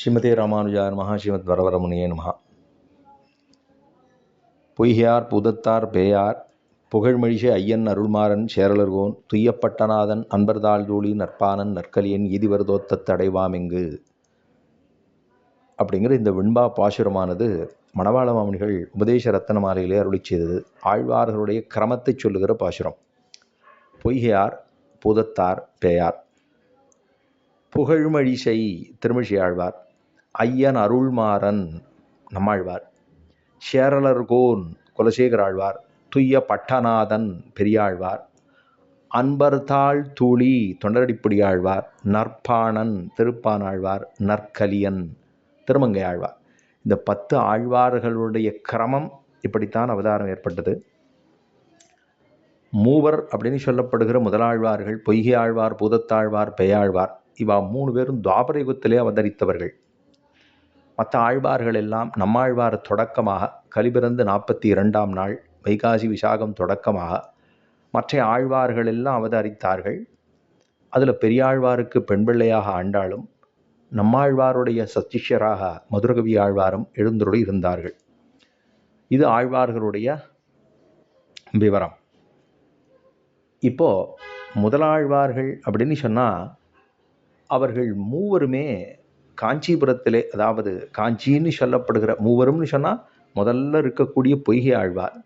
ஸ்ரீமதே ராமானுஜார் மகா ஸ்ரீமத் வரவரமுனியே நமஹா. பொய்கையார் புதத்தார் பேயார் புகழ்மழிஷை ஐயன் அருள்மாறன் சேரலர்கோன் துய்யப்பட்டநாதன் அன்பர்தாள் ஜூலி நற்பானன் நற்கலியன் ஈதிவர்தோத்தத் அடைவாமெங்கு அப்படிங்கிற இந்த வெண்பா பாசுரமானது மணவாள மாமணிகள் உபதேச ரத்தன மாலையிலே அருளி செய்தது. ஆழ்வார்களுடைய கிரமத்தை சொல்லுகிற பாசுரம். பொய்கையார் பூதத்தார் பேயார். புகழ்மழிசை திருமிழி ஆழ்வார். ஐயன் அருள்மாறன் நம்மாழ்வார். சேரலர்கோன் குலசேகர் ஆழ்வார் துய்ய பட்டநாதன் பெரியாழ்வார். அன்பர்தாள் தூளி தொண்டரடிப்புடி ஆழ்வார் நற்பாணன் திருப்பானாழ்வார். நற்கலியன் திருமங்கை ஆழ்வார் இந்த பத்து ஆழ்வார்களுடைய கிரமம் இப்படித்தான் அவதாரம் ஏற்பட்டது. மூவர் அப்படின்னு சொல்லப்படுகிற முதலாழ்வார்கள் பொய்கை ஆழ்வார் பூதத்தாழ்வார் பெயாழ்வார் இவா மூணு பேரும் துவாபர யுகத்திலே அவதரித்தவர்கள். மற்ற ஆழ்வார்கள் எல்லாம் நம்மாழ்வார் தொடக்கமாக கலிபிறந்து நாற்பத்தி இரண்டாம் நாள் வைகாசி விசாகம் தொடக்கமாக மற்ற ஆழ்வார்கள் எல்லாம் அவதரித்தார்கள். அதில் பெரியாழ்வாருக்கு பெண் பிள்ளையாக ஆண்டாலும் நம்மாழ்வாருடைய சத்திஷ்யராக மதுரகவி ஆழ்வாரும் எழுந்தருளி இருந்தார்கள். இது ஆழ்வார்களுடைய விவரம். இப்போ முதலாழ்வார்கள் அப்படின்னு சொன்னால் அவர்கள் மூவருமே காஞ்சிபுரத்திலே அதாவது காஞ்சின்னு சொல்லப்படுகிற மூவரும்னு சொன்னால் முதல்ல இருக்கக்கூடிய பொய்கை ஆழ்வார்.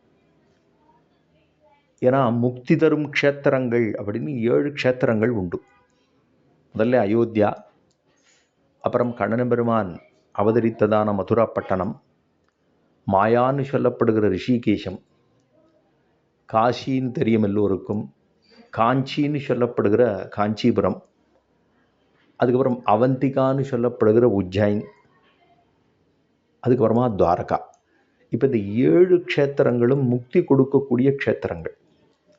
ஏன்னா முக்தி தரும் க்ஷேத்திரங்கள் அப்படின்னு ஏழு க்ஷேத்திரங்கள் உண்டு. முதல்ல அயோத்தியா அப்புறம் கண்ணன பெருமான் அவதரித்ததான மதுரா பட்டணம் மாயான்னு சொல்லப்படுகிற ரிஷிகேஷம் காசின்னு தெரியும் எல்லோருக்கும் காஞ்சின்னு சொல்லப்படுகிற காஞ்சிபுரம் அதுக்கப்புறம் அவந்திகான்னு சொல்லப்படுகிற உஜ்ஜைன் அதுக்கப்புறமா துவாரகா. இப்போ இந்த ஏழு க்ஷேத்திரங்களும் முக்தி கொடுக்கக்கூடிய க்ஷேத்திரங்கள்.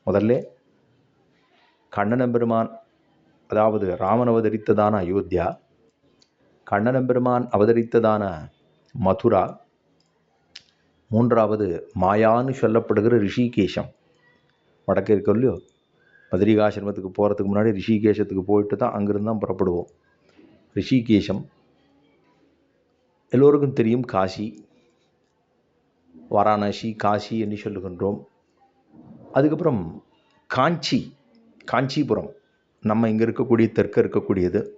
முதல்ல கண்ணன பெருமான் அதாவது ராமன் அவதரித்ததான அயோத்தியா கண்ணன பெருமான் அவதரித்ததான மதுரா மூன்றாவது மாயான்னு சொல்லப்படுகிற ரிஷிகேஷம் வடக்கு இருக்கோ இல்லையோ? பத்ரிகாசிரமத்துக்கு போகிறதுக்கு முன்னாடி ரிஷிகேஷத்துக்கு போயிட்டு தான் அங்கிருந்து தான் புறப்படுவோம். ரிஷிகேஷம் எல்லோருக்கும் தெரியும் காசி. வாரணாசி காசி என்று சொல்லுகின்றோம். அதுக்கப்புறம் காஞ்சி காஞ்சிபுரம். நம்ம இங்கே இருக்கக்கூடிய தெற்க இருக்கக்கூடியது.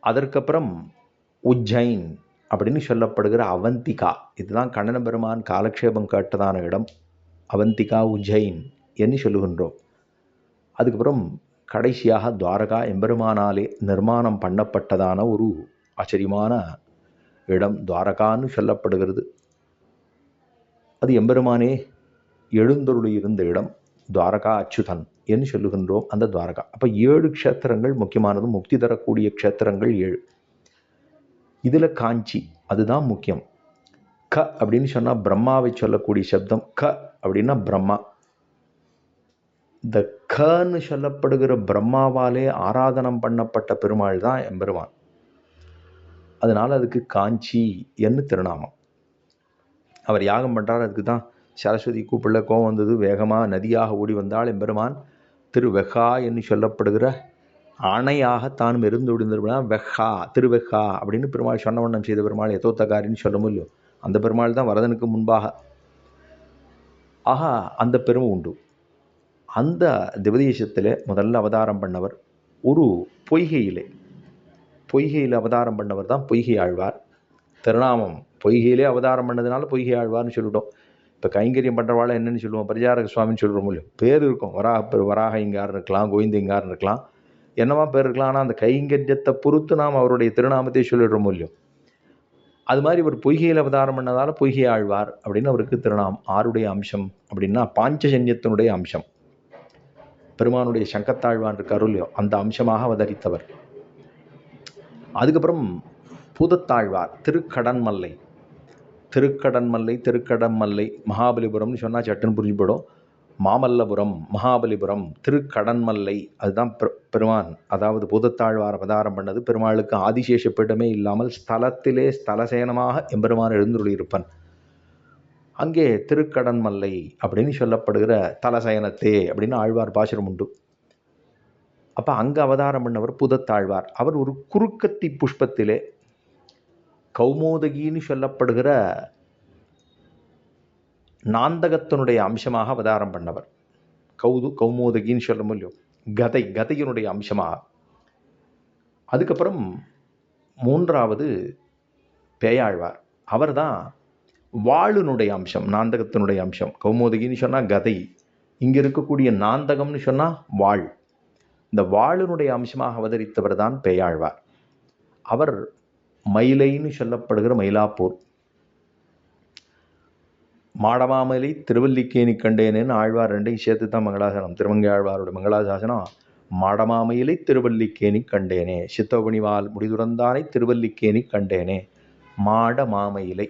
அதற்கப்புறம் உஜ்ஜைன் அப்படின்னு சொல்லப்படுகிற அவந்திகா. இதுதான் கண்ணன பெருமான் காலக்ஷேபம் கேட்டதான இடம். அவந்திகா உஜ்ஜைன் என்று சொல்லுகின்றோம். அதுக்கப்புறம் கடைசியாக துவாரகா எம்பெருமானாலே நிர்மாணம் பண்ணப்பட்டதான ஒரு ஆச்சரியமான இடம். துவாரகான்னு சொல்லப்படுகிறது. அது எம்பெருமானே எழுந்தொருளி இருந்த இடம். துவாரகா அச்சுதன் என்று சொல்லுகின்றோம் அந்த துவாரகா. அப்போ ஏழு க்ஷேத்திரங்கள் முக்கியமானது முக்தி தரக்கூடிய க்ஷேத்திரங்கள் ஏழு. இதில் காஞ்சி அதுதான் முக்கியம். க அப்படின்னு சொன்னால் பிரம்மாவை சொல்லக்கூடிய சப்தம். க அப்படின்னா பிரம்மா. இந்த கன்னு சொல்லப்படுகிற பிரம்மாவாலே ஆராதனம் பண்ணப்பட்ட பெருமாள் தான் எம்பெருமான். அதனால் அதுக்கு காஞ்சி என்று திருநாமம். அவர் யாகம் பண்ணுறார் அதுக்கு தான் சரஸ்வதி கூப்பிடல கோவம் வந்தது வேகமாக நதியாக ஓடி வந்தால் எம்பெருமான். திரு வெஹா என்று சொல்லப்படுகிற அணையாக தான் இருந்து விடுந்திருப்பா வெஹா திருவெஹா அப்படின்னு பெருமாள் சொன்னவண்ணம் செய்த பெருமாள் எதோத்தகாரின்னு சொல்ல முடியும் அந்த பெருமாள் தான் வரதனுக்கு முன்பாக. ஆஹா அந்த பெருமை உண்டு. அந்த திவதேசத்தில் முதல்ல அவதாரம் பண்ணவர் ஒரு பொய்கையிலே. பொய்கையில் அவதாரம் பண்ணவர் தான் பொய்கை ஆழ்வார். திருநாமம் பொய்கையிலே அவதாரம் பண்ணதுனால பொய்கை ஆழ்வார்னு சொல்லிட்டோம். இப்போ கைங்கரியம் பண்ணுறவாள் என்னென்னு சொல்லுவோம்? பிரஜாரக சுவாமின்னு சொல்கிறோம் இல்லையோ பேர் இருக்கும். வராக பேர் வராக இங்கார் இருக்கலாம் கோவிந்த இங்கார் இருக்கலாம். என்னவா பேர் இருக்கலாம்? ஆனால் அந்த கைங்கரியத்தை பொறுத்து நாம் அவருடைய திருநாமத்தை சொல்லிடுறோம் இல்லையோ அது மாதிரி இவர் பொய்கையில் அவதாரம் பண்ணதால் பொய்கை ஆழ்வார் அப்படின்னு அவருக்கு திருநாம் ஆருடைய அம்சம் அப்படின்னா பாஞ்சஜன்யத்தினுடைய அம்சம். பெருமானுடைய சங்கத்தாழ்வான் இருக்காரு இல்லையோ அந்த அம்சமாக அவதரித்தவர். அதுக்கப்புறம் பூதத்தாழ்வார் திருக்கடன்மல்லை. திருக்கடன்மல்லை திருக்கடன்மல்லை மகாபலிபுரம்னு சொன்னால் சட்டுன்னு புரிஞ்சுப்படும் மாமல்லபுரம் மகாபலிபுரம் திருக்கடன்மல்லை அதுதான் பெருமான். அதாவது பூதத்தாழ்வார் அவதாரம் பண்ணது. பெருமாளுக்கு ஆதிசேஷப்படமே இல்லாமல் ஸ்தலத்திலே ஸ்தலசேனமாக எம்பெருமான் எழுந்துள்ளிருப்பன் அங்கே திருக்கடன்மல்லை அப்படின்னு சொல்லப்படுகிற தலசயனத்தே அப்படின்னு ஆழ்வார் பாசுரம் உண்டு. அப்போ அங்கே அவதாரம் பண்ணவர் புதத்தாழ்வார். அவர் ஒரு குறுக்கத்தி புஷ்பத்திலே கௌமோதகின்னு சொல்லப்படுகிற நாந்தகத்தினுடைய அம்சமாக அவதாரம் பண்ணவர். கௌது கௌமோதகின்னு சொல்ல முடியும் கதை கதையினுடைய அம்சமாக. அதுக்கப்புறம் மூன்றாவது பேயாழ்வார். அவர் தான் வாளுனுடைய அம்சம் நாந்தகத்தினுடைய அம்சம். கௌமோதகின்னு சொன்னால் கதை. இங்கே இருக்கக்கூடிய நாந்தகம்னு சொன்னால் வாழ் இந்த வாளினுடைய அம்சமாக அவதரித்தவர் தான் பேயாழ்வார். அவர் மயிலைன்னு சொல்லப்படுகிற மயிலாப்பூர். மாடமாமலை திருவல்லிக்கேணி கண்டேனேன்னு ஆழ்வார் ரெண்டையும் சேர்த்து தான் மங்களாசனம். திருமங்கை ஆழ்வாரோட மங்களாசாசனம் மாடமாமயிலை திருவல்லிக்கேணி கண்டேனே. சித்தோபணிவால் முடிதுறந்தானை திருவல்லிக்கேணி கண்டேனே. மாட மாமயிலை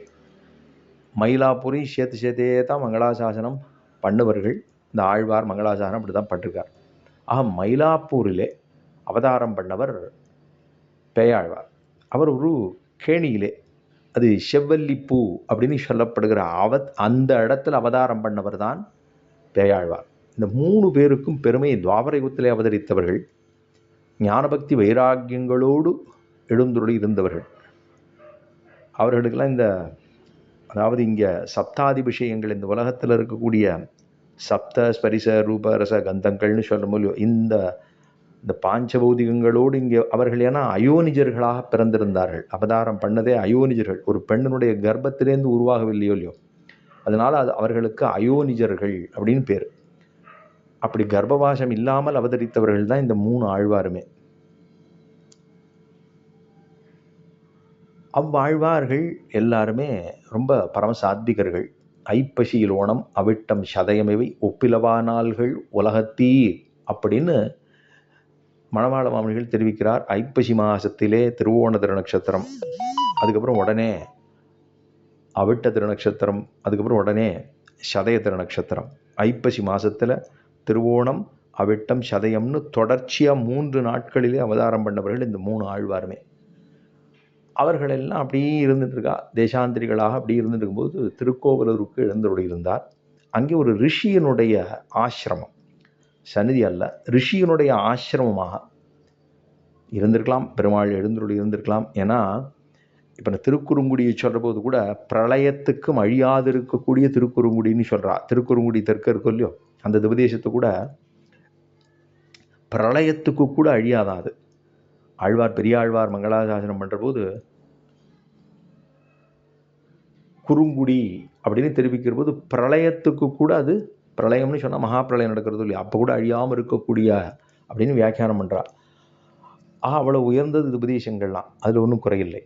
மயிலாப்பூரையும் சேர்த்து சேர்த்தே தான் மங்களாசாசனம் பண்ணுவர்கள் இந்த ஆழ்வார் மங்களாசாசனம் அப்படி தான் பண்ணிருக்கார் ஆக மயிலாப்பூரிலே அவதாரம் பண்ணவர் பேயாழ்வார். அவர் ஒரு கேணியிலே அது செவ்வல்லி பூ அப்படின்னு சொல்லப்படுகிற அவ அந்த இடத்துல அவதாரம் பண்ணவர் தான் பேயாழ்வார். இந்த மூணு பேருக்கும் பெருமை துவாபரயுகத்திலே அவதரித்தவர்கள். ஞானபக்தி வைராக்கியங்களோடு எழுந்துருளி இருந்தவர்கள். அவர்களுக்கெல்லாம் இந்த அதாவது இங்கே சப்தாதி விஷயங்கள் இந்த உலகத்தில் இருக்கக்கூடிய சப்த ஸ்பரிச ரூப ரச கந்தங்கள்னு சொல்ல முடியும் இந்த இந்த பாஞ்சபௌதிகங்களோடு இங்கே அவர்கள் ஏன்னா அயோனிஜர்களாக பிறந்திருந்தார்கள். அவதாரம் பண்ணதே அயோனிஜர்கள். ஒரு பெண்ணினுடைய கர்ப்பத்திலேருந்து உருவாகவில்லையோ இல்லையோ. அதனால் அது அவர்களுக்கு அயோனிஜர்கள் அப்படின்னு பேர். அப்படி கர்ப்பவாசம் இல்லாமல் அவதரித்தவர்கள் தான் இந்த மூணு ஆழ்வாருமே. அவ்வாழ்வார்கள் எல்லாருமே ரொம்ப பரமசாத்விகர்கள். ஐப்பசியில் ஓணம் அவிட்டம் சதயமிவை ஒப்பிலவானால்கள் உலகத்தீர் அப்படின்னு மணவாள மாமனிகள் தெரிவிக்கிறார். ஐப்பசி மாசத்திலே திருவோண திருநக்ஷத்திரம். அதுக்கப்புறம் உடனே அவிட்ட திருநக்ஷத்திரம் அதுக்கப்புறம் உடனே சதய திருநக்ஷத்திரம். ஐப்பசி மாதத்தில் திருவோணம் அவிட்டம் சதயம்னு தொடர்ச்சியாக மூன்று நாட்களிலே அவதாரம் பண்ணவர்கள் இந்த மூணு ஆழ்வாருமே. அவர்கள் எல்லாம் அப்படியே இருந்துட்டு இருக்கா. தேசாந்திரிகளாக அப்படி இருந்துட்டு இருக்கும்போது திருக்கோவலூருக்கு எழுந்தருளி இருந்தார். அங்கே ஒரு ரிஷியனுடைய ஆசிரமம். சந்நிதி அல்ல. ரிஷியனுடைய ஆசிரமமாக இருந்திருக்கலாம். பெருமாள் எழுந்தருளி இருந்திருக்கலாம். ஏன்னா இப்போ நான் திருக்குறுங்குடியை சொல்கிற போது கூட பிரளயத்துக்கும் அழியாது இருக்கக்கூடிய திருக்குறுங்குடின்னு சொல்கிறா திருக்குறுங்குடி தெற்கு இருக்கும் இல்லையோ அந்த உபதேசத்தை கூட பிரளயத்துக்கு கூட அழியாதான் அது? ஆழ்வார் பெரியாழ்வார் மங்களாசாசனம் பண்ணுறபோது குறுங்குடி அப்படின்னு தெரிவிக்கிற போது பிரளயத்துக்கு கூட அது பிரளயம்னு சொன்னால் மகா பிரளயம் நடக்கிறது இல்லையா? அப்போ கூட அழியாமல் இருக்கக்கூடிய அப்படின்னு வியாக்கியானம் பண்ணுறா ஆ அவ்வளோ உயர்ந்தது இது உபதேசங்கள்லாம். அதில் ஒன்றும் குறையில்லை.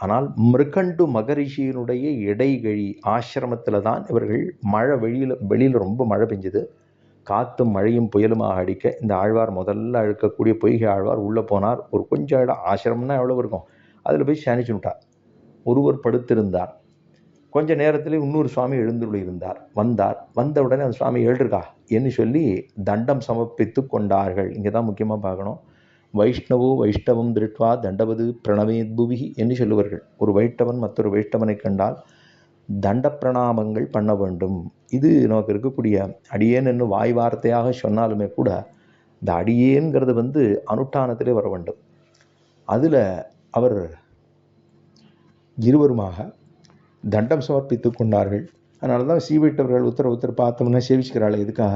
ஆனால் மிருகண்டு மகரிஷியினுடைய இடைகழி ஆசிரமத்தில் தான் இவர்கள் மழை வெளியில் வெளியில் ரொம்ப மழை பெஞ்சுது. காற்றும் மழையும் புயலுமாக அடிக்க இந்த ஆழ்வார் முதல்ல அழுக்கக்கூடிய பொய்கை ஆழ்வார் உள்ளே போனார். ஒரு கொஞ்சம் இடம் ஆசிரமம்னா எவ்வளோ இருக்கும்? அதில் போய் சேனிச்சு விட்டார் ஒருவர் படுத்திருந்தார். கொஞ்ச நேரத்தில் இன்னொரு சுவாமி எழுந்துள்ள இருந்தார். வந்தார். வந்த உடனே அந்த சுவாமி எழுதுருக்கா என்று சொல்லி தண்டம் சமர்ப்பித்து கொண்டார்கள். இங்கே தான் முக்கியமாக பார்க்கணும். வைஷ்ணவோ வைஷ்ணவம் திருட்வா தண்டவது பிரணவேத்புவி என்று சொல்லுவார்கள். ஒரு வைஷ்ணவன் மற்றொரு வைஷ்ணவனை கண்டால் தண்ட பிரணாமங்கள் பண்ண வேண்டும். இது நமக்கு இருக்கக்கூடிய அடியேன் என்று வாய் வார்த்தையாக சொன்னாலுமே கூட இந்த அடியேன்கிறது வந்து அனுஷ்டானத்திலே வர வேண்டும். அதில் அவர் இருவருமாக தண்டம் சமர்ப்பித்து கொண்டார்கள். அதனால தான் சீவிட்டவர்கள் உத்தர உத்தர பார்த்தோம்னா சேவிச்சுக்கிறாள் எதுக்காக?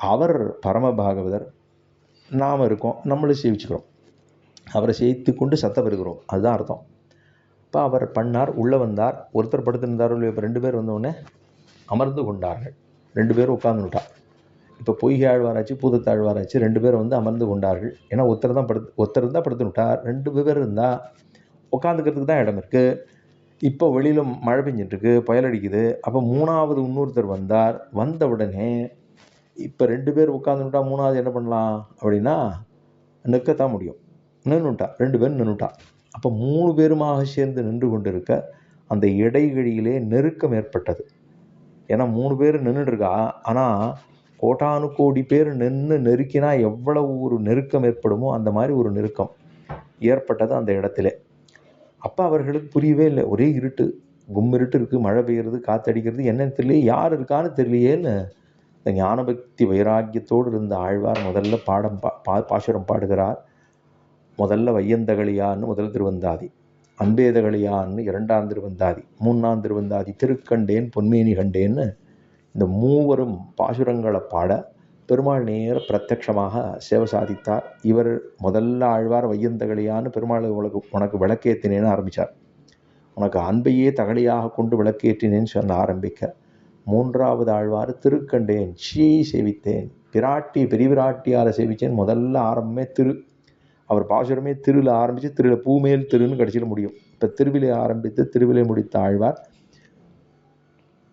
அவர் பரம பாகவதர் நாம் இருக்கோம் நம்மளும் சேவிச்சுக்கிறோம். அவரை சேர்த்து கொண்டு சத்த பெறுகிறோம். அதுதான் அர்த்தம். இப்போ அவர் பண்ணார் உள்ளே வந்தார் ஒருத்தர் படுத்திருந்தார் இப்போ ரெண்டு பேர் வந்தவுடனே அமர்ந்து கொண்டார்கள். ரெண்டு பேரும் உட்கார்ந்துட்டா இப்போ பொய்கை ஆழ்வாராச்சு பூதத்தாழ்வாராச்சு ரெண்டு பேரும் வந்து அமர்ந்து கொண்டார்கள். ஏன்னா ஒருத்தர் தான் படுத்து ஒருத்தர் தான் படுத்துன்னு விட்டார் ரெண்டு பேர் இருந்தால் உட்காந்துக்கிறதுக்கு தான் இடம் இருக்குது இப்போ வெளியில் மழை பெஞ்சிட்ருக்கு புயல் அடிக்குது. அப்போ மூணாவது இன்னொருத்தர் வந்தார். வந்த உடனே இப்போ ரெண்டு பேர் உட்காந்துட்டா மூணாவது என்ன பண்ணலாம் அப்படின்னா நிற்கத்தான் முடியும். நின்றுட்டா ரெண்டு பேரும் நின்றுட்டா அப்போ மூணு பேருமாக சேர்ந்து நின்று கொண்டு இருக்க அந்த இடைவெளியிலே நெருக்கம் ஏற்பட்டது. ஏன்னா மூணு பேர் நின்றுட்டுருக்கா ஆனால் கோட்டானு கோடி பேர் நின்று நெருக்கினா எவ்வளவு ஒரு நெருக்கம் ஏற்படுமோ அந்த மாதிரி ஒரு நெருக்கம் ஏற்பட்டது அந்த இடத்துல. அப்போ அவர்களுக்கு புரியவே இல்லை. ஒரே இருட்டு கும்மிருட்டு இருக்குது மழை பெய்யுறது காற்றடிக்கிறது என்னன்னு தெரியல யார் இருக்கான்னு தெரியலையேன்னு இந்த ஞானபக்தி வைராக்கியத்தோடு இருந்த ஆழ்வார் முதல்ல பாடம் பா பா பாசுரம் பாடுகிறார். முதல்ல வையந்தகளியான்னு முதல் திருவந்தாதி அன்பேதகளியான்னு இரண்டாம் திருவந்தாதி மூணாம் திருவந்தாதி திருக்கண்டேன் பொன்மேனி கண்டேன்னு இந்த மூவரும் பாசுரங்களை பாட பெருமாள் நேர பிரத்யக்ஷமாக சேவை சாதித்தார். இவர் முதல்ல ஆழ்வார் வையந்தகலியான்னு பெருமாள் உனக்கு உனக்கு விளக்கேற்றினேன்னு ஆரம்பித்தார் உனக்கு அன்பையே தகலியாக கொண்டு விளக்கேற்றினேன்னு சொல்ல ஆரம்பிக்க மூன்றாவது ஆழ்வார் திருக்கண்டேன் சீ சேவித்தேன் பிராட்டி பெரியவிராட்டியாரை சேவித்தேன் முதல்ல ஆரம்பமே திரு அவர் பாசுரமே திருவில் ஆரம்பித்து திருவில் பூமேல் திருன்னு கடைசியில் முடியும். இப்போ திருவிலை ஆரம்பித்து திருவிலை முடித்த ஆழ்வார்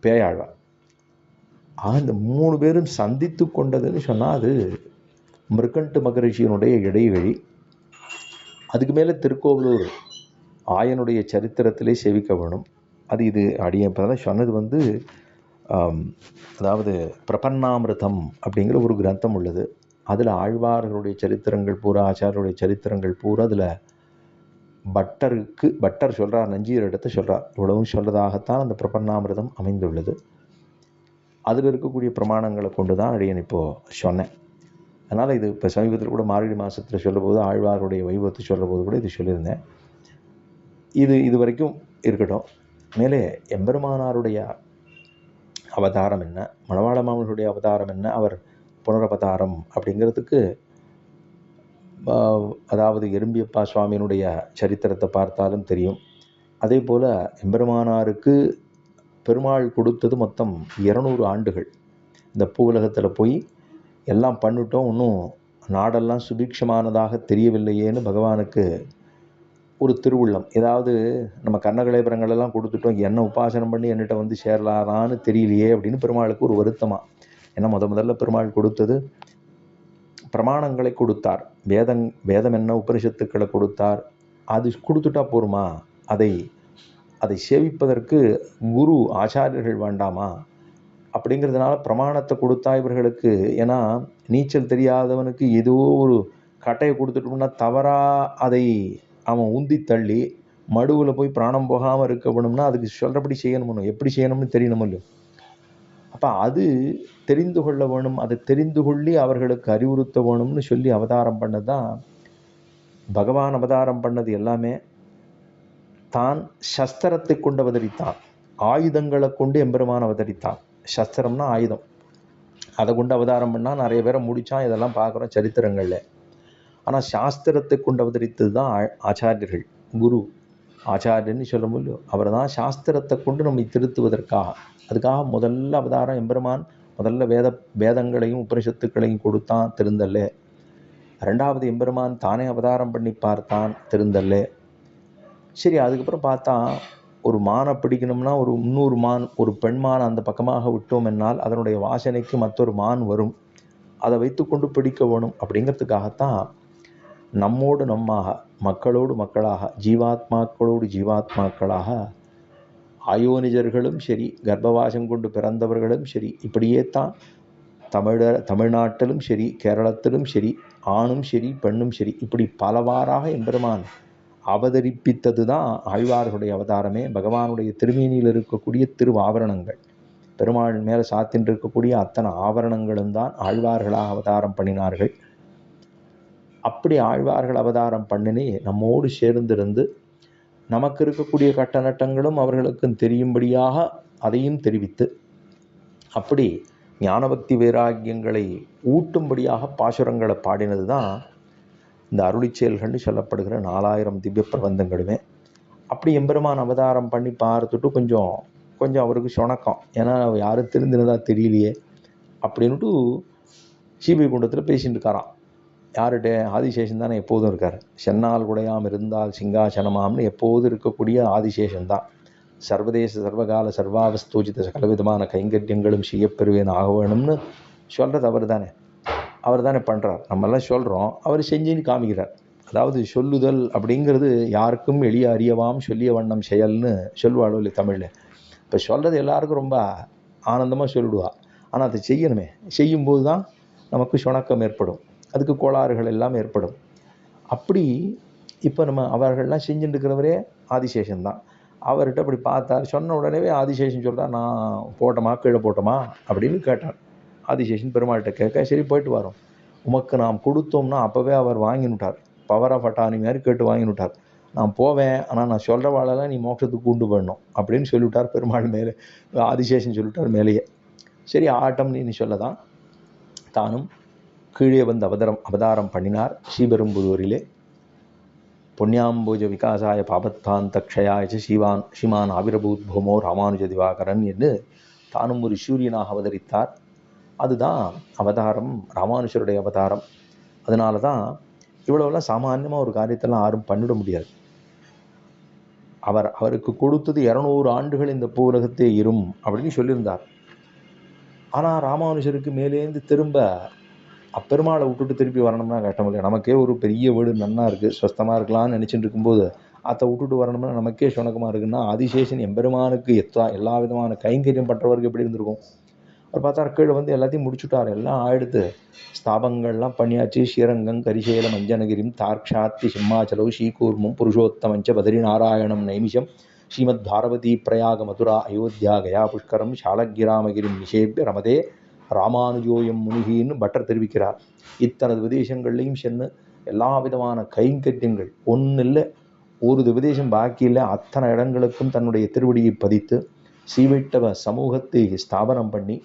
பேயாழ்வார். அந்த மூணு பேரும் சந்தித்து கொண்டதுன்னு சொன்னால் அது மிருகண்ட மகரிஷியனுடைய இடைவழி அதுக்கு மேலே திருக்கோவிலூர் ஆயனுடைய சரித்திரத்திலே சேவிக்க வேணும். அது இது அடிய. இப்போ தான் சொன்னது வந்து அதாவது பிரபன்னாமிருதம் அப்படிங்கிற ஒரு கிரந்தம் உள்ளது. அதில் ஆழ்வார்களுடைய சரித்திரங்கள் பூரா ஆச்சாரியருடைய சரித்திரங்கள் பூரா அதில் பட்டருக்கு பட்டர் சொல்கிறார் நஞ்சீர் இடத்த சொல்கிறார் இவ்வளவும் சொல்கிறதாகத்தான் அந்த பிரபன்னாமிர்தம் அமைந்துள்ளது. அதில் இருக்கக்கூடிய பிரமாணங்களை கொண்டு தான் அடியன் இப்போது சொன்னேன். அதனால் இது இப்போ சமீபத்தில் கூட மார்கழி மாதத்தில் சொல்லும்போது ஆழ்வாருடைய வைபவத்தை சொல்லும்போது கூட இது சொல்லியிருந்தேன். இது இது வரைக்கும் இருக்கட்டும். மேலே எம்பெருமானாருடைய அவதாரம் என்ன மணவாள மாமனுடைய அவதாரம் என்ன அவர் புனரவதாரம் அப்படிங்கிறதுக்கு அதாவது எறும்பியப்பா சுவாமியினுடைய சரித்திரத்தை பார்த்தாலும் தெரியும். அதே போல் எம்பெருமானாருக்கு பெருமாள் கொடுத்தது மொத்தம் இரநூறு ஆண்டுகள். இந்த பூவுலகத்தில் போய் எல்லாம் பண்ணிட்டோம். இன்னும் நாடெல்லாம் சுபிக்ஷமானதாக தெரியவில்லையேன்னு பகவானுக்கு ஒரு திருவுள்ளம். ஏதாவது நம்ம கர்ணகலேபரங்களெல்லாம் கொடுத்துட்டோம். என்ன உபாசனம் பண்ணி என்னிட்ட வந்து சேரலாதான்னு தெரியலையே அப்படின்னு பெருமாளுக்கு ஒரு வருத்தமாக ஏன்னா முத முதல்ல பெருமாள் கொடுத்தது பிரமாணங்களை கொடுத்தார். வேதங் வேதம் என்ன உபனிஷத்துக்களை கொடுத்தார். அது கொடுத்துட்டா போருமா? அதை அதை சேவிப்பதற்கு குரு ஆச்சாரியர்கள் வேண்டாமா? அப்படிங்கிறதுனால பிரமாணத்தை கொடுத்தா இவர்களுக்கு ஏன்னா நீச்சல் தெரியாதவனுக்கு ஏதோ ஒரு கட்டையை கொடுத்துட்டோம்னா தவறாக அதை அவன் உந்தி தள்ளி மடுவில் போய் பிராணம் போகாமல் இருக்க வேணும்னா அதுக்கு சொல்கிறபடி செய்யணும் எப்படி செய்யணும்னு தெரியணும் இல்லையோ? அப்போ அது தெரிந்து கொள்ள வேணும். அதை தெரிந்து கொள்ளி அவர்களுக்கு அறிவுறுத்த வேணும்னு சொல்லி அவதாரம் பண்ணது தான் பகவான் அவதாரம் பண்ணது எல்லாமே. தான் சஸ்திரத்தை கொண்டு அவதரித்தான். ஆயுதங்களை கொண்டு எம்பெருமான் அவதரித்தான். சஸ்திரம்னா ஆயுதம். அதை கொண்டு அவதாரம் பண்ணால் நிறைய பேரை முடித்தான் இதெல்லாம் பார்க்குறோம் சரித்திரங்களில். ஆனால் சாஸ்திரத்தை கொண்டு அவதரித்தது தான் ஆ- ஆச்சாரியர்கள். குரு ஆச்சாரியன்னு சொல்ல முடியும் அவர் தான் சாஸ்திரத்தை கொண்டு நம்மை திருத்துவதற்காக. அதுக்காக முதல்ல அவதாரம் எம்பெருமான் முதல்ல வேத வேதங்களையும் உபனிஷத்துக்களையும் கொடுத்தான் திருந்தல்ல. ரெண்டாவது எம்பெருமான் தானே அவதாரம் பண்ணி பார்த்தான் திருந்தல்ல. சரி அதுக்கப்புறம் பார்த்தா ஒரு மானை பிடிக்கணும்னா ஒரு முந்நூறு மான் ஒரு பெண் மான் அந்த பக்கமாக விட்டோம் என்னால் அதனுடைய வாசனைக்கு மற்றொரு மான் வரும். அதை வைத்துக்கொண்டு பிடிக்க வேணும் அப்படிங்கிறதுக்காகத்தான் நம்மோடு நம்மாக மக்களோடு மக்களாக ஜீவாத்மாக்களோடு ஜீவாத்மாக்களாக ஆயோனிஜர்களும் சரி கர்ப்பவாசம் கொண்டு பிறந்தவர்களும் சரி இப்படியே தான் தமிழ தமிழ்நாட்டிலும் சரி கேரளத்திலும் சரி ஆணும் சரி பெண்ணும் சரி இப்படி பலவாறாக எம்பெருமான் அவதரிப்பித்தது தான் ஆழ்வார்களுடைய அவதாரமே. பகவானுடைய திருமேனியில் இருக்கக்கூடிய திருவாபரணங்கள் பெருமாள் மேலே சாத்தின் இருக்கக்கூடிய அத்தனை ஆவரணங்களும் தான் ஆழ்வார்களாக அவதாரம் பண்ணினார்கள். அப்படி ஆழ்வார்கள் அவதாரம் பண்ணினே நம்மோடு சேர்ந்திருந்து நமக்கு இருக்கக்கூடிய கட்டநட்டங்களும் அவர்களுக்கும் தெரியும்படியாக அதையும் தெரிவித்து அப்படி ஞானபக்தி வைராக்கியங்களை ஊட்டும்படியாக பாசுரங்களை பாடினது தான் இந்த அருளிச் செயல்கள்னு சொல்லப்படுகிற நாலாயிரம் திவ்ய பிரபந்தங்களுமே அப்படி எம்பெருமான் அவதாரம் பண்ணி பார்த்துட்டு கொஞ்சம் கொஞ்சம் அவருக்கு சுணக்கம். ஏன்னா யாரும் தெரிந்திருந்தா தெரியலையே அப்படின்ட்டு சிபி குண்டத்தில் பேசிகிட்டு இருக்காராம். யார்கிட்ட ஆதிசேஷன் தானே எப்போதும் இருக்கார்? சென்னால் குடையாம் இருந்தால் சிங்காசனமாம்னு எப்போதும் இருக்கக்கூடிய ஆதிசேஷன் தான். சர்வதேச சர்வகால சர்வாவஸ்தூஜித சகலவிதமான கைங்கரியங்களும் செய்யப்பெறுவேன் ஆக வேணும்னு சொல்கிறது அவர் தானே அவர் தானே பண்ணுறார் நம்மெல்லாம் சொல்கிறோம் அவர் செஞ்சுன்னு காமிக்கிறார். அதாவது சொல்லுதல் அப்படிங்கிறது யாருக்கும் எளிய அறியவாம் சொல்லிய வண்ணம் செயல்னு சொல்லுவாளோ இல்லை தமிழில். இப்போ சொல்கிறது எல்லாருக்கும் ரொம்ப ஆனந்தமாக சொல்லிடுவா ஆனால் அதை செய்யணுமே. செய்யும்போது தான் நமக்கு சுணக்கம் ஏற்படும். அதுக்கு கோளாறுகள் எல்லாம் ஏற்படும். அப்படி இப்போ நம்ம அவர்கள்லாம் செஞ்சுட்டு இருக்கிறவரே ஆதிசேஷன் தான் அவர்கிட்ட அப்படி பார்த்தார். சொன்ன உடனே ஆதிசேஷன் சொல்கிறார் நான் போட்டோமா கீழே போட்டோமா? அப்படின்னு கேட்டார். ஆதிசேஷன் பெருமாள்கிட்ட கேட்க சரி போயிட்டு வரோம். உமக்கு நாம் கொடுத்தோம்னா அப்போவே அவர் வாங்கினுட்டார். பவர் ஆஃப் அட்டானி மாதிரி கேட்டு வாங்கினுட்டார். நான் போவேன் ஆனால் நான் சொல்கிற வாழெல்லாம் நீ மோட்சத்துக்கு கூண்டு போடணும் அப்படின்னு சொல்லிவிட்டார் பெருமாள் மேலே. ஆதிசேஷன் சொல்லிவிட்டார் மேலேயே. சரி ஆட்டம்னு நீ சொல்ல தான் தானும் கீழே வந்து அவதாரம் அவதாரம் பண்ணினார் ஸ்ரீபெரும்புதூரிலே. பொன்னியாம்பூஜ விகாசாய பாபத்தாந்த க்ஷயாய சிவான் ஸ்ரீமான் ஆவிரபூத் பூமோ ராமானுஜ திவாகரன் என்று தானும் ஒரு சூரியனாக அவதரித்தார். அதுதான் அவதாரம் ராமானுஷருடைய அவதாரம். அதனால தான் இவ்வளோலாம் சாமானியமாக ஒரு காரியத்தெல்லாம் யாரும் பண்ணிட முடியாது. அவர் அவருக்கு கொடுத்தது இரநூறு ஆண்டுகள் இந்த பூவுலகத்தே இரும் அப்படின்னு சொல்லியிருந்தார். ஆனால் ராமானுஷருக்கு மேலேந்து திரும்ப அப்பெருமாளை விட்டுட்டு திருப்பி வரணும்னா கஷ்டம் இல்லையா? நமக்கே ஒரு பெரிய வீடு நன்னா இருக்குது ஸ்வஸ்தமாக இருக்கலாம்னு நினச்சிட்டு இருக்கும்போது அதை விட்டுட்டு வரணும்னா நமக்கே சுணக்கமாக இருக்குன்னா ஆதிசேஷன் எம்பெருமானுக்கு எத்தா எல்லா விதமான கைங்கரியம் பண்ணுறவருக்கு எப்படி இருந்திருக்கும்? அவர் பார்த்தா கீழே வந்து எல்லாத்தையும் முடிச்சுட்டார். எல்லாம் ஆயிடுத்து ஸ்தாபங்கள்லாம் பண்ணியாச்சு. ஸ்ரீரங்கம் கரிசேலம் அஞ்சனகிரிம் தார்க்ஷாத்தி சிம்மாச்சலவு ஸ்ரீகூர்மம் புருஷோத்தமஞ்ச பதரி நாராயணம் நைமிஷம் ஸ்ரீமத் பாரவதி பிரயாக மதுரா அயோத்தியா கயா புஷ்கரம் சாலக்கிராமகிரிம் நிஷேபிய ரமதே ராமானுஜோயம் முனிகின்னு பட்டர் தெரிவிக்கிறார். இத்தனை விதேசங்கள்லையும் சென்று எல்லா விதமான கைங்கரியங்கள். ஒன்றும் இல்லை ஒரு விதேசம் பாக்கி இல்லை. அத்தனை இடங்களுக்கும் தன்னுடைய திருவடியை பதித்து ஸ்ரீவைட்டவ சமூகத்தை ஸ்தாபனம் பண்ணி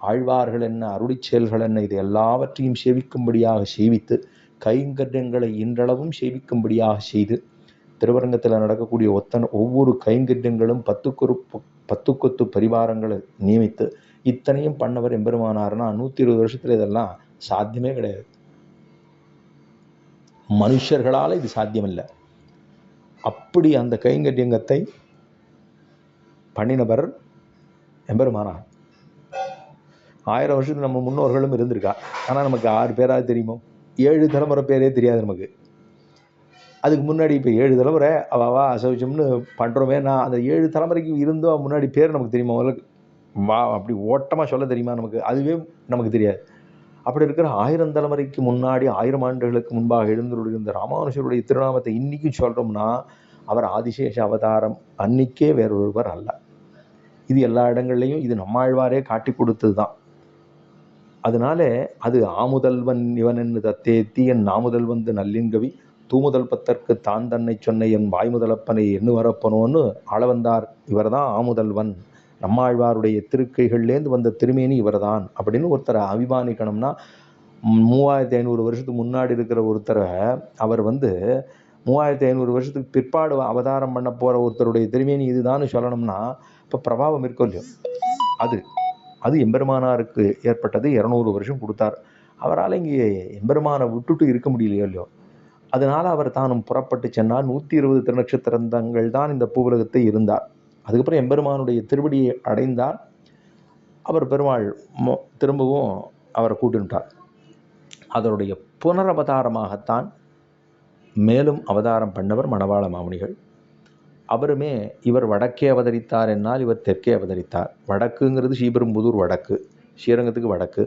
ஆழ்வார்கள் என்ன அருளி செயல்கள் என்ன இது எல்லாவற்றையும் சேவிக்கும்படியாக சேவித்து கைங்கரியங்களை இன்றளவும் சேவிக்கும்படியாக செய்து திருவரங்கத்தில் நடக்கக்கூடிய ஒத்தனை ஒவ்வொரு கைங்கரியங்களும் பத்துக்கொரு பத்து கொத்து பரிவாரங்களை நியமித்து இத்தனையும் பண்ணவர் எம்பெருமானார்னா நூற்றி இருபது வருஷத்தில் இதெல்லாம் சாத்தியமே கிடையாது. மனுஷர்களால் இது சாத்தியமில்லை. அப்படி அந்த கைங்கரியங்கத்தை பண்ணினவர் எம்பெருமானார். ஆயிரம் வருஷத்துக்கு நம்ம முன்னோர்களும் இருந்திருக்கா? ஆனால் நமக்கு ஆறு பேராவது தெரியுமோ? ஏழு தலைமுறை பேரே தெரியாது நமக்கு. அதுக்கு முன்னாடி இப்போ ஏழு தலைமுறை அவாவா அசௌச்சம்னு பண்ணுறோமே நான் அந்த ஏழு தலைமுறைக்கு இருந்தோம் முன்னாடி பேர் நமக்கு தெரியுமா முதல்ல? வா அப்படி ஓட்டமாக சொல்ல தெரியுமா நமக்கு? அதுவே நமக்கு தெரியாது. அப்படி இருக்கிற ஆயிரம் தலைமுறைக்கு முன்னாடி ஆயிரம் ஆண்டுகளுக்கு முன்பாக எழுந்துள்ள ராமானுஜருடைய திருநாமத்தை இன்றைக்கும் சொல்கிறோம்னா அவர் ஆதிசேஷ அவதாரம் அன்னைக்கே வேறொருவர் அல்ல. இது எல்லா இடங்கள்லையும் இது நம்மாழ்வாரே காட்டி கொடுத்தது தான் அதனால அது ஆமுதல்வன் இவனென்னு தத்தேத்தி என் நாமுதல் வந்து நல்லின்கவி தூமுதல் பத்தற்கு தான் தன்னை சொன்ன என் வாய்முதலப்பனை என்ன வரப்பனோன்னு ஆளவந்தார். இவர் தான் ஆமுதல்வன். நம்மாழ்வாருடைய திருக்கைகள்லேருந்து வந்த திருமேனி இவர்தான் அப்படின்னு ஒருத்தரை அபிமானிக்கணும்னா மூவாயிரத்தி ஐநூறு வருஷத்துக்கு முன்னாடி இருக்கிற ஒருத்தரை அவர் வந்து மூவாயிரத்தி ஐநூறு வருஷத்துக்கு பிற்பாடு அவதாரம் பண்ண போகிற ஒருத்தருடைய திருமேனி இதுதான்னு சொல்லணும்னா இப்போ பிரபாவம் இருக்கும் இல்லையோ? அது அது எம்பெருமானாருக்கு ஏற்பட்டது. இரநூறு வருஷம் கொடுத்தார். அவரால் இங்கே எம்பெருமானை விட்டுட்டு இருக்க முடியலையோ இல்லையோ? அதனால் அவர் தானும் புறப்பட்டு சென்றார். நூற்றி இருபது திருநட்சத்திரந்தங்கள் தான் இந்த பூவுலகத்தை இருந்தார். அதுக்கப்புறம் எம்பெருமானுடைய திருவடியை அடைந்தார். அவர் பெருமாள் திரும்பவும் அவரை கூட்டிட்டார் அதனுடைய புனரவதாரமாகத்தான் மேலும் அவதாரம் பண்ணவர் மணவாள மாமுனிகள். அவருமே இவர் வடக்கே அவதரித்தார் என்னால் இவர் தெற்கே அவதரித்தார். வடக்குங்கிறது ஸ்ரீபெரும்புதூர் வடக்கு ஸ்ரீரங்கத்துக்கு வடக்கு.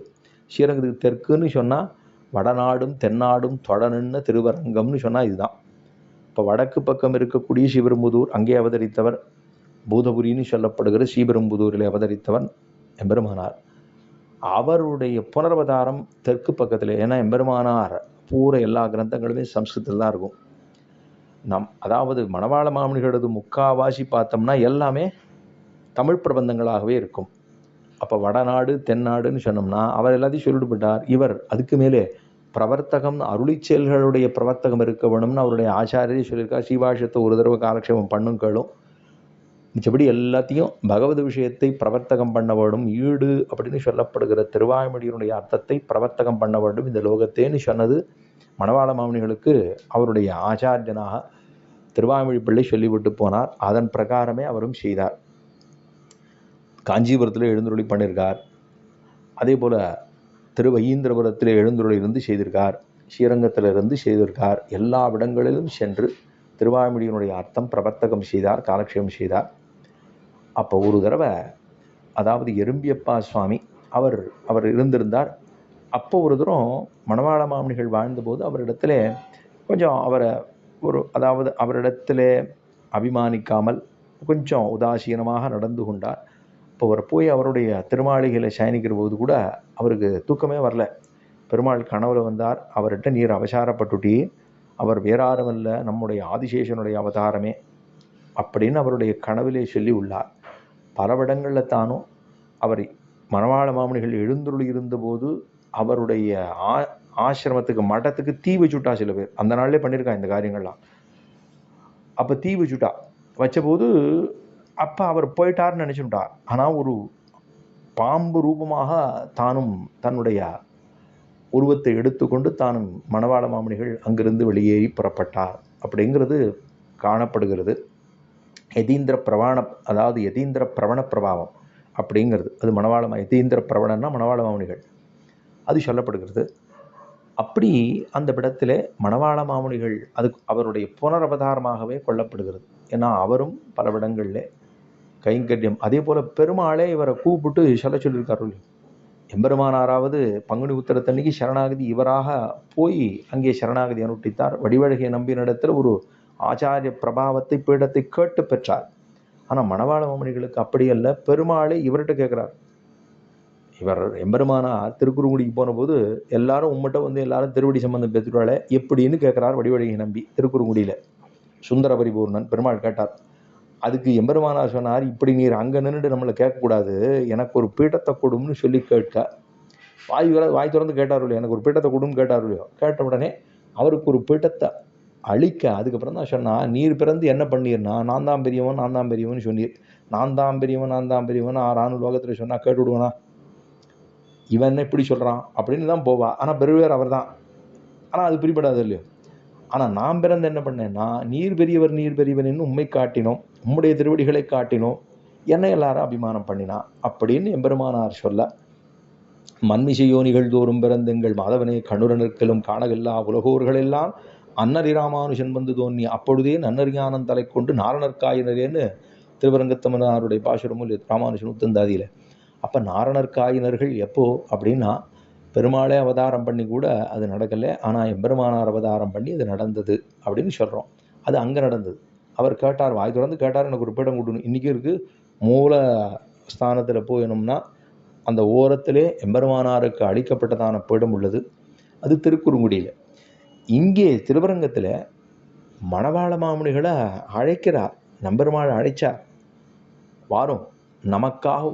ஸ்ரீரங்கத்துக்கு தெற்குன்னு சொன்னால் வடநாடும் தென்னாடும் தொடனுன்னு திருவரங்கம்னு சொன்னால் இதுதான். இப்போ வடக்கு பக்கம் இருக்கக்கூடிய ஸ்ரீபெரும்புதூர் அங்கே அவதரித்தவர். பூதபுரின்னு சொல்லப்படுகிற ஸ்ரீபெரும்புதூரில் அவதரித்தவன் எம்பெருமானார். அவருடைய புனரவதாரம் தெற்கு பக்கத்தில் ஏன்னா எம்பெருமானார் பூரா எல்லா கிரந்தங்களுமே சம்ஸ்கிருதத்தில் தான் இருக்கும். நம் அதாவது மணவாள மாமனிகளது முக்காவாசி பார்த்தோம்னா எல்லாமே தமிழ் பிரபந்தங்களாகவே இருக்கும். அப்போ வடநாடு தென்னாடுன்னு சொன்னோம்னா அவர் எல்லாத்தையும் சொல்லிட்டு இவர் அதுக்கு மேலே பிரவர்த்தகம் அருளிச்செயல்களுடைய பிரவர்த்தகம் இருக்க வேணும்னு அவருடைய ஆச்சாரியரே சொல்லியிருக்கார். சீவாஷத்தை ஒரு தடவை காலக்ஷேபம் பண்ணும் கேளும். மிச்சபடி எல்லாத்தையும் பகவத் விஷயத்தை பிரவர்த்தகம் பண்ண வேண்டும். ஈடு அப்படின்னு சொல்லப்படுகிற திருவாய்மொழியினுடைய அர்த்தத்தை பிரவர்த்தகம் பண்ண வேண்டும். இந்த லோகத்தேன்னு சொன்னது மணவாள மாமனிகளுக்கு அவருடைய ஆச்சாரியனாக திருவாய்மொழி பிள்ளை சொல்லிவிட்டு போனார். அதன் பிரகாரமே அவரும் செய்தார். காஞ்சிபுரத்தில் எழுந்துருளி பண்ணியிருக்கார் அதே போல் திருவயீந்திரபுரத்தில் எழுந்துருளி இருந்து செய்திருக்கார். ஸ்ரீரங்கத்தில் இருந்து செய்திருக்கார். எல்லா இடங்களிலும் சென்று திருவாய்மொழியினுடைய அர்த்தம் பிரவர்த்தகம் செய்தார் காலக்ஷேபம் செய்தார். அப்போ ஒரு தடவை அதாவது எறும்பியப்பா சுவாமி அவர் அவர் இருந்திருந்தார். அப்போ ஒரு தூரம் மணவாள மாமனிகள் வாழ்ந்தபோது அவரிடத்துல கொஞ்சம் அவரை ஒரு அதாவது அவரிடத்துல அபிமானிக்காமல் கொஞ்சம் உதாசீனமாக நடந்து கொண்டார். இப்போ அவர் போய் அவருடைய திருமாளிகையில் சயனிக்கிற போது கூட அவருக்கு தூக்கமே வரல. பெருமாள் கனவுல வந்தார். அவர்கிட்ட நீர் அவசாரப்பட்டுட்டி அவர் வேறாருமல்ல நம்முடைய ஆதிசேஷனுடைய அவதாரமே அப்படின்னு அவருடைய கனவிலே சொல்லி உள்ளார். பலவிடங்களில் தானும் அவர் மணவாள மாமனிகள் எழுந்துருள் இருந்தபோது அவருடைய ஆ ஆசிரமத்துக்கு மடத்துக்கு தீ வச்சுட்டா சில பேர். அந்த நாள்லேயே பண்ணியிருக்கான் இந்த காரியங்கள்லாம். அப்போ தீ வச்சுட்டா. வச்சபோது அப்போ அவர் போயிட்டார்னு நினச்சுட்டார் ஆனால் ஒரு பாம்பு ரூபமாக தானும் தன்னுடைய உருவத்தை எடுத்துக்கொண்டு தானும் மணவாள மாமணிகள் அங்கிருந்து வெளியேறி புறப்பட்டார். அப்படிங்கிறது காணப்படுகிறது. யதீந்திர பிரவாண அதாவது யதீந்திர பிரவண பிரபாவம் அப்படிங்கிறது. அது மணவாள எதீந்திர யதீந்திர பிரவணன்னா மணவாள மாமணிகள். அது சொல்லப்படுகிறது. அப்படி அந்த இடத்திலே மணவாள மாமுனிகள் அது அவருடைய புனரவதாரமாகவே கொள்ளப்படுகிறது ஏன்னா அவரும் பல இடங்களில் கைங்கரியம். அதே போல் பெருமாளே இவரை கூப்பிட்டு சொல்ல சொல்லியிருக்காரு எம்பெருமானாராவது பங்குனி உத்தரத்தன்னைக்கு சரணாகதி இவராக போய் அங்கே சரணாகதி அனுட்டித்தார். வடிவழகிய நம்பினிடத்தில் ஒரு ஆச்சாரிய பிரபாவத்தை பீடத்தை கேட்டு பெற்றார். ஆனால் மணவாள மாமுனிகளுக்கு அப்படி அல்ல. பெருமாளே இவர்கிட்ட கேட்குறார். இவர் எம்பெருமானார் திருக்குறுங்குடிக்கு போனபோது எல்லாரும் உம்மட்ட வந்து எல்லாரும் திருவடி சம்பந்தம் பெற்றுவாளே எப்படின்னு கேட்குறார் வடிவழகி நம்பி திருக்குறுங்குடியில். சுந்தர பரிபூர்ணன் பெருமாள் கேட்டார் அதுக்கு எம்பெருமானார் சொன்னார் இப்படி நீர் அங்கே நின்றுட்டு நம்மளை கேட்கக்கூடாது எனக்கு ஒரு பீட்டத்தை கொடும்னு சொல்லி கேட்க வாய் வாய் திறந்து கேட்டார் இல்லையோ எனக்கு ஒரு பீட்டத்தை கொடுன்னு கேட்டார் இல்லையோ? கேட்ட உடனே அவருக்கு ஒரு பீட்டத்தை அழிக்க அதுக்கப்புறம் தான் சொன்னால் நீர் பிறந்து என்ன பண்ணீர்னா நான் தான் பெரியவன் நான் தான் பெரியவன் சொன்னீர். நான் தான் பெரியவன் நான் தான் பெரியவன் ஆறானு லோகத்தில் சொன்னால் கேட்டு விடுவானா இவன் என்ன இப்படி சொல்கிறான் அப்படின்னு தான் போவா. ஆனால் பெரியவர் அவர் தான் ஆனால் அது பிரிபடாது இல்லையோ? ஆனால் நான் பிறந்து என்ன பண்ணேன்னா நீர் பெரியவர் நீர் பெரியவர் என்று உண்மை காட்டினோம். உம்முடைய திருவடிகளை காட்டினோம். என்னை எல்லாரும் அபிமானம் பண்ணினா? அப்படின்னு எம்பெருமானார் சொல்ல மண்மிசை யோனிகள் தோறும் பிறந்தெங்கள் மாதவனே கண்ணுரனுக்கலும் காணவில்லா உலகோர்களெல்லாம் அன்னரி ராமானுஷன் வந்து தோன்றி அப்பொழுதே நன்னறிஞானம் தலை கொண்டு நாரணர்காயினரேன்னு திருவரங்கத்தமனாருடைய பாசுரமும் ராமானுஷன் உத்தந்தாதியில். அப்போ நாரணர் காயினர்கள் எப்போ அப்படின்னா பெருமாளே அவதாரம் பண்ணி கூட அது நடக்கலை. ஆனால் எம்பெருமானார் அவதாரம் பண்ணி அது நடந்தது அப்படின்னு சொல்கிறோம் அது அங்கே நடந்தது. அவர் கேட்டார் வாய் தொடர்ந்து கேட்டார் எனக்கு ஒரு பீடம் கொடுக்கணும் இன்றைக்கி இருக்குது மூல ஸ்தானத்தில் போயணும்னா அந்த ஓரத்திலே எம்பெருமானாருக்கு அளிக்கப்பட்டதான பீடம் உள்ளது. அது திருக்குறுங்குடியில். இங்கே திருவரங்கத்தில் மணவாள மாமுனிகளை அழைக்கிறார். நம்பெருமாள் அழைச்சார். வாரும் நமக்காக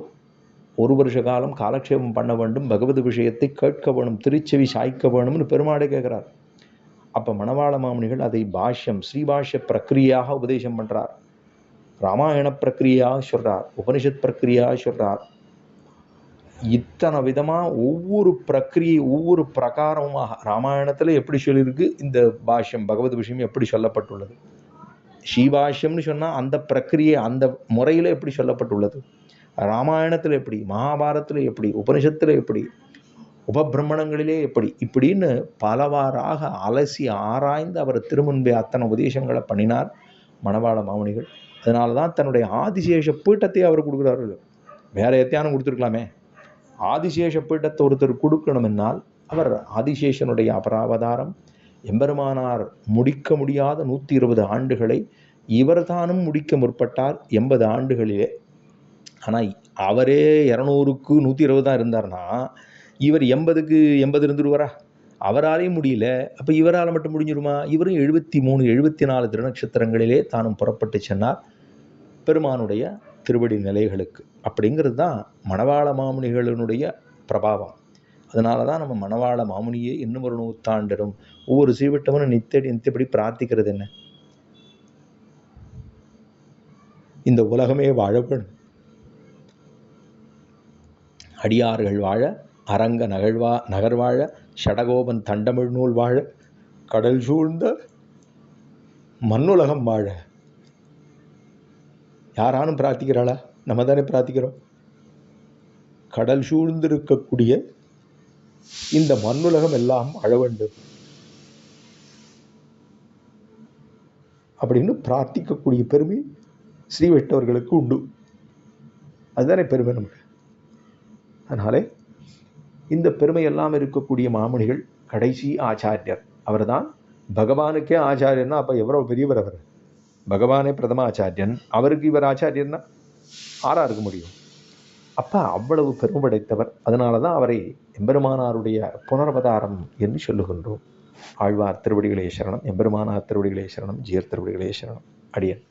ஒரு வருஷ காலம் காலக்ஷேபம் பண்ண வேண்டும் பகவத் விஷயத்தை கேட்க வேணும் திருச்செவி சாய்க்க வேணும்னு பெருமாளே கேட்குறார் அப்போ மணவாள மாமுனிகள் அதை பாஷ்யம் ஸ்ரீபாஷ்ய பிரக்கிரியாக உபதேசம் பண்ணுறார் ராமாயண பிரக்கிரியாக சொல்கிறார் உபனிஷத் பிரக்கிரியாக சொல்கிறார் இத்தனை விதமாக ஒவ்வொரு பிரக்கிரியை ஒவ்வொரு பிரகாரமாக ராமாயணத்தில் எப்படி சொல்லியிருக்கு இந்த பாஷ்யம் பகவத் விஷயம் எப்படி சொல்லப்பட்டுள்ளது? ஸ்ரீபாஷ்யம்னு சொன்னால் அந்த பிரக்கிரியை அந்த முறையில் எப்படி சொல்லப்பட்டுள்ளது? ராமாயணத்தில் எப்படி மகாபாரத்தில் எப்படி உபனிஷத்தில் எப்படி உபபிரமணங்களிலே எப்படி இப்படின்னு பலவாறாக அலசி ஆராய்ந்து அவர் திருமுன்பே அத்தனை உபதேசங்களை பண்ணினார் மணவாள மாமணிகள் அதனால தான் தன்னுடைய ஆதிசேஷ பீட்டத்தை அவர் கொடுக்குறாரு வேற எத்தியானம் கொடுத்துருக்கலாமே. ஆதிசேஷ பீட்டத்தை ஒருத்தர் கொடுக்கணுமென்னால் அவர் ஆதிசேஷனுடைய அபராவதாரம் எம்பெருமானார் முடிக்க முடியாத நூற்றி இருபது ஆண்டுகளை இவர்தானும் முடிக்க முற்பட்டார் எண்பது ஆண்டுகளிலே. ஆனால் அவரே இரநூறுக்கு நூற்றி இருபது தான் இருந்தார்னா இவர் எண்பதுக்கு எண்பது இருந்துருவாரா? அவராலையும் முடியல. அப்போ இவரால் மட்டும் முடிஞ்சிருமா? இவரும் எழுபத்தி மூணு எழுபத்தி நாலு திருநட்சத்திரங்களிலே தானும் புறப்பட்டு சென்றார் பெருமானுடைய திருவடி நிலைகளுக்கு. அப்படிங்கிறது தான் மணவாள மாமுனிகளினுடைய பிரபாவம். அதனால தான் நம்ம மணவாள மாமுனியே இன்னும் ஒரு நூற்றாண்டரும் ஒவ்வொரு சீவட்டவனும் நித்தடி நித்தப்படி பிரார்த்திக்கிறது என்ன? இந்த உலகமே வாழப்படும் அடியார்கள் வாழ அரங்க நகழ்வா நகர் வாழ ஷடகோபன் தண்டமிழ் நூல் வாழ கடல் சூழ்ந்த மண்ணுலகம் வாழ. யாரானும் பிரார்த்திக்கிறாளா? நம்ம தானே பிரார்த்திக்கிறோம். கடல் சூழ்ந்திருக்கக்கூடிய இந்த மண்ணுலகம் எல்லாம் வாழ வேண்டும். அப்படின்னு பிரார்த்திக்கக்கூடிய பெருமை ஸ்ரீவெட்டவர்களுக்கு உண்டு. அதுதானே பெருமை நமக்கு. அதனாலே இந்த பெருமை எல்லாம் இருக்கக்கூடிய மாமுனிகள் கடைசி ஆச்சாரியர். அவர்தான் பகவானுக்கே ஆச்சாரியர்னா அப்போ எவ்வளோ பெரியவர் அவர்? பகவானே பிரதம ஆச்சாரியன். அவருக்கு இவர் ஆச்சாரியன்னா ஆறாக இருக்க முடியும்? அப்போ அவ்வளவு பெருமைடைத்தவர் அதனால தான் அவரை எம்பெருமானாருடைய புனரவதாரம் என்று சொல்லுகின்றோம். ஆழ்வார் திருவடிகளே சரணம் எம்பெருமானார் திருவடிகளே சரணம் ஜீயர் திருவடிகளே சரணம். அடியன்.